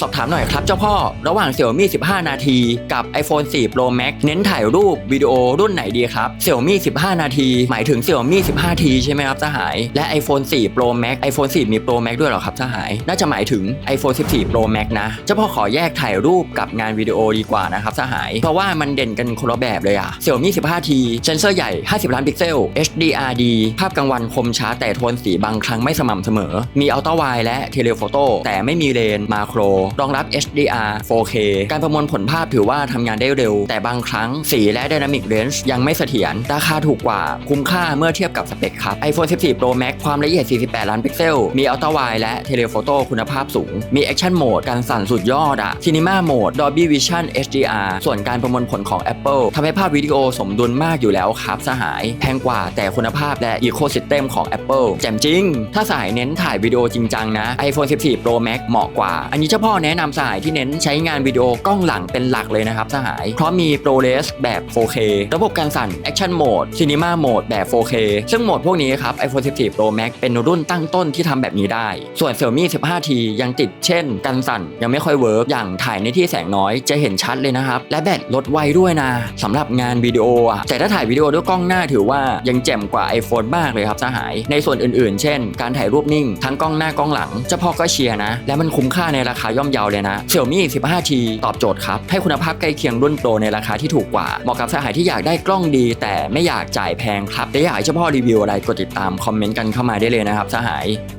สอบถามหน่อยครับเจ้าพ่อ ระหว่าง Xiaomi 15 นาที กับ iPhone 4 Pro Max เน้นถ่ายรูปวิดีโอรุ่นไหนดีครับ Xiaomi 15 นาที หมายถึง Xiaomi 15T ใช่ไหมครับสหาย และ iPhone 4 Pro Max iPhone 4 มี Pro Max ด้วยเหรอครับสหาย น่าจะหมายถึง iPhone 14 Pro Max นะ เจ้าพ่อขอแยกถ่ายรูปกับงานวิดีโอดีกว่านะครับสหาย เพราะว่ามันเด่นกันคนละแบบเลยอะ Xiaomi 15T เซนเซอร์ใหญ่ 50 ล้านพิกเซล HDR ดีภาพกลางวันคมช้าแต่โทนสีบางครั้งไม่สม่ำเสมอ มีอัลตร้าไวและเทเลโฟโต้แต่ไม่มีเลนมาโครรองรับ HDR 4K การประมวลผลภาพถือว่าทำงานได้เร็ว แต่บางครั้งสีและ Dynamic Range ยังไม่เสถียร ราคาถูกกว่า คุ้มค่าเมื่อเทียบกับสเปคครับ iPhone 14 Pro Max ความละเอียด 48 ล้านพิกเซล มีอัลตร้าไวและเทเลโฟโต้คุณภาพสูง มี Action Mode การสั่นสุดยอดอะ Cinema Mode Dolby Vision HDR ส่วนการประมวลผลของ Apple ทำให้ภาพวิดีโอสมดุลมากอยู่แล้วครับสหาย แพงกว่าแต่คุณภาพและ Ecosystem ของ Apple แจ่มจริง ถ้าสายเน้นถ่ายวิดีโอจริงจังนะ iPhone 14 Pro Max เหมาะกว่า อันนี้เจ้าพ่อแนะนำสหายที่เน้นใช้งานวิดีโอกล้องหลังเป็นหลักเลยนะครับสหาย เพราะมี ProRes แบบ 4K ระบบการสั่น Action Mode Cinema Mode แบบ 4K ซึ่งโหมดพวกนี้ครับ iPhone 14 Pro Max เป็นรุ่นตั้งต้นที่ทำแบบนี้ได้ ส่วน Xiaomi 15T ยังติดเช่น กันสั่นยังไม่ค่อยเวิร์กอย่างถ่ายในที่แสงน้อยจะเห็นชัดเลยนะครับ และแบตลดไวด้วยนะสำหรับงานวิดีโออะแต่ถ้าถ่ายวิดีโอด้วยกล้องหน้าถือว่ายังแจ่มกว่า iPhone มากเลยครับสหาย ในส่วนอื่นๆ เช่น การถ่ายรูปนิ่ง ทั้งกล้องหน้ากล้องหลังเจ้าพ่อก็เชียร์นะและมันคุ้มค่าในราคาย่อมเยาเลยนะ Xiaomi 15T ตอบโจทย์ครับ ให้คุณภาพใกล้เคียงรุ่นโปรในราคาที่ถูกกว่า เหมาะกับสหายที่อยากได้กล้องดี แต่ไม่อยากจ่ายแพงครับ แต่อยากให้เจ้าพ่อรีวิวอะไรกดติดตามคอมเมนต์กันเข้ามาได้เลยนะครับสหาย